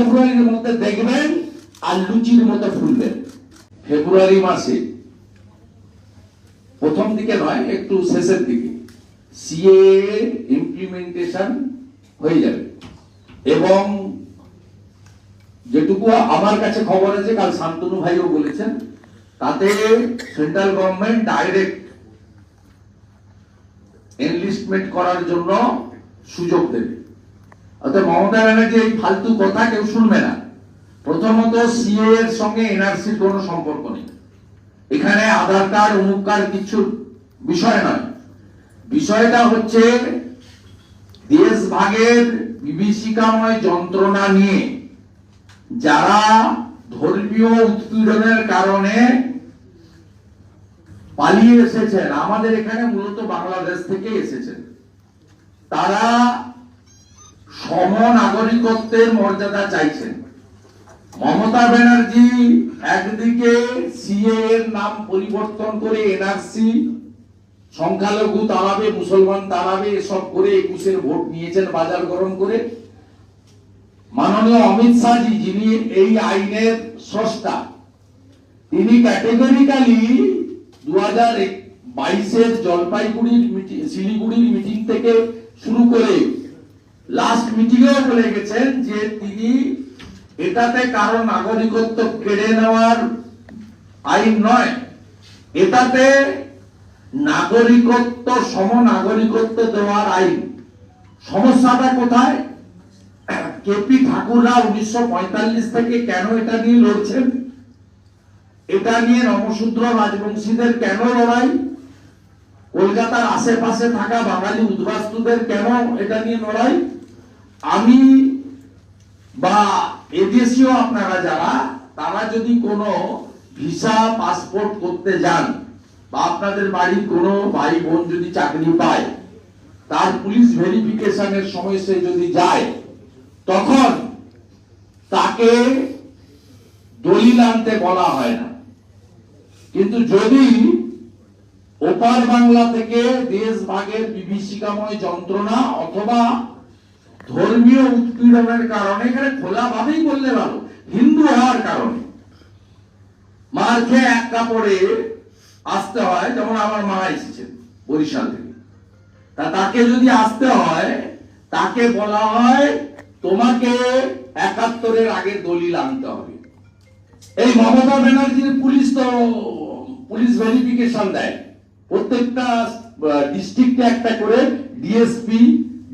ফেব্রুয়ারির মধ্যে দেখবেন আর লুচির মতো ফুলবেন। ফেব্রুয়ারি মাসে প্রথম দিকে নয়, একটু শেষের দিকে সিএ ইমপ্লিমেন্টেশন হয়ে যাবে। এবং যেটুকু আমার কাছে খবর আছে, কাল শান্তনু ভাইও বলেছেন, তাতে সেন্ট্রাল গভর্নমেন্ট ডাইরেক্ট এনলিস্টমেন্ট করার জন্য সুযোগ দেবে। অর্থাৎ মমতা ব্যানার্জি এই ফালতু কথা কেউ শুনবে না। প্রথমত সিএ এর সঙ্গে এনআরসির কোনো সম্পর্ক নেই। এখানে আধার কার্ড, অমুক কার্ড কিছু বিষয় নয়। বিষয়টা হচ্ছে দেশ ভাগের বিভীষিকাময় যন্ত্রণা নিয়ে যারা ধর্মীয় উৎপীড়নের কারণে পালিয়ে এসেছেন, আমাদের এখানে মূলত বাংলাদেশ থেকে এসেছেন, তারা সম নাগরিকত্বের মর্যাদা চাইছেন। মমতা ব্যানার্জি একদিকে সিএ এর নাম পরিবর্তন করে এনআরসি, সংখ্যালঘু তাড়াবে মুসলমান তাড়াবে এসব করে একুশের ভোট নিয়েছেন বাজার গরম করে। মাননীয় অমিত শাহজি, যিনি এই আইনের স্রষ্টা, তিনি ক্যাটেগরিক্যালি দু হাজার বাইশের জলপাইগুড়ির শিলিগুড়ির মিটিং থেকে শুরু করে লাস্ট মিটিংয়েও বলে গেছেন যে তিনি এটাতে কারও নাগরিকত্ব কেড়ে নেওয়ার আইন নয়। এটাতে নাগরিকত্ব সম নাগরিকত্ব দেওয়ার আইন। সমস্যাটা কোথায়? কেপি ঠাকুররা উনিশশো পঁয়তাল্লিশ থেকে কেন এটা নিয়ে লড়ছেন? এটা নিয়ে নমশূদ্র রাজবংশীদের কেন লড়াই? কলকাতার আশেপাশে থাকা বাঙালি উদ্বাস্তুদের কেন এটা নিয়ে লড়াই? আমি বা এদেশীয় আপনারা যারা, তারা যদি কোনো ভিসা, পাসপোর্ট করতে যান বা আপনাদের বাড়ির কোনো ভাই বোন যদি চাকরি পায়, তার পুলিশ ভেরিফিকেশনের সময় সে যদি যায়, তখন তাকে দলিল আনতে বলা হয় না। কিন্তু যদি ওপার বাংলা থেকে দেশ ভাগের বিভীষিকাময় যন্ত্রণা অথবা ধর্মীয় উৎপীড়নের কারণে এখানে খোলাভাবেই বললে ভালো। হিন্দু হওয়ার কারণে। মার খেয়ে এক কাপড়ে আসতে হয়, যেমন আমার মা এসেছেন বরিশাল থেকে। তা তাকে যদি আসতে হয়, তাকে বলা হয়, তোমাকে একাত্তরের আগে দলিল আনতে হবে। এই মমতা ব্যানার্জির পুলিশ তো, পুলিশ ভেরিফিকেশন দেয়। প্রত্যেকটা ডিস্ট্রিক্টে একটা করে ডিএসপি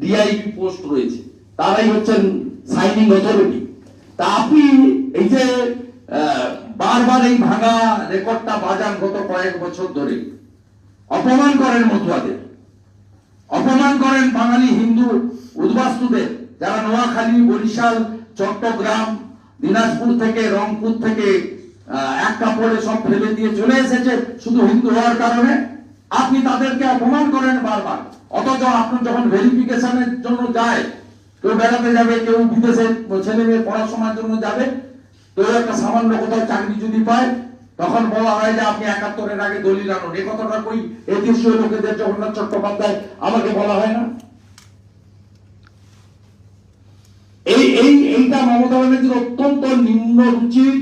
ডিআইপি পোস্ট রয়েছে। তারাই হচ্ছেন সাইনিং অথরিটি তা আপনি এই যে বারবার এই ভাঙা রেকর্ডটা বাজান গত কয়েক বছর ধরে, অপমান করেন মতুয়াদের অপমান করেন বাঙালি হিন্দু উদ্বাস্তুদের, যারা নোয়াখালী, বরিশাল, চট্টগ্রাম, দিনাজপুর থেকে, রংপুর থেকে এক কাপড়ে সব ফেলে দিয়ে চলে এসেছে শুধু হিন্দু হওয়ার কারণে। আপনি তাদেরকে অপমান করেন বারবার। অথচ আপনার যখন ভেরিফিকেশনের জন্য যায় কেউ বেড়াতে যাবে, কেউ বিদেশে ছেলে মেয়ে পড়াশোনার জন্য যাবে। কেউ একটা সামান্য কোথাও চাকরি যদি পায়, তখন বলা হয় যে আপনি একাত্তরের আগে দলিল আনুন। এ কথাটা কই? এদেশীয় লোকেদের জগন্নাথ চট্টোপাধ্যায় আমাকে বলা হয় না? এই এই, এইটা মমতা ব্যানার্জির অত্যন্ত নিম্ন রুচির,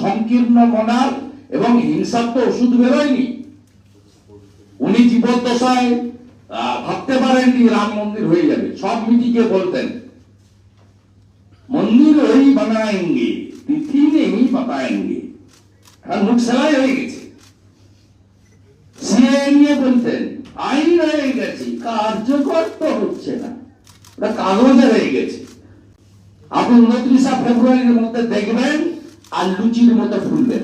সংকীর্ণ মনার এবং হিংসাত্মক ওষুধ বেরোয়নি। উনি জীবদ্দশায় ভাবতে পারেননি রাম মন্দির হয়ে যাবে। সব মিটিকে বলতেন। মন্দির ওই বানায়ঙ্গে তিথি নেই বাতায়েঙ্গে এখন মুখ সেলাই হয়ে গেছে। সিএ নিয়ে বলতেন, আইন হয়ে গেছে কার্যকর তো হচ্ছে না। ওটা কাগজে হয়ে গেছে। আপনি উনত্রিশা ফেব্রুয়ারির মধ্যে দেখবেন আর লুচির মতো ফুলবেন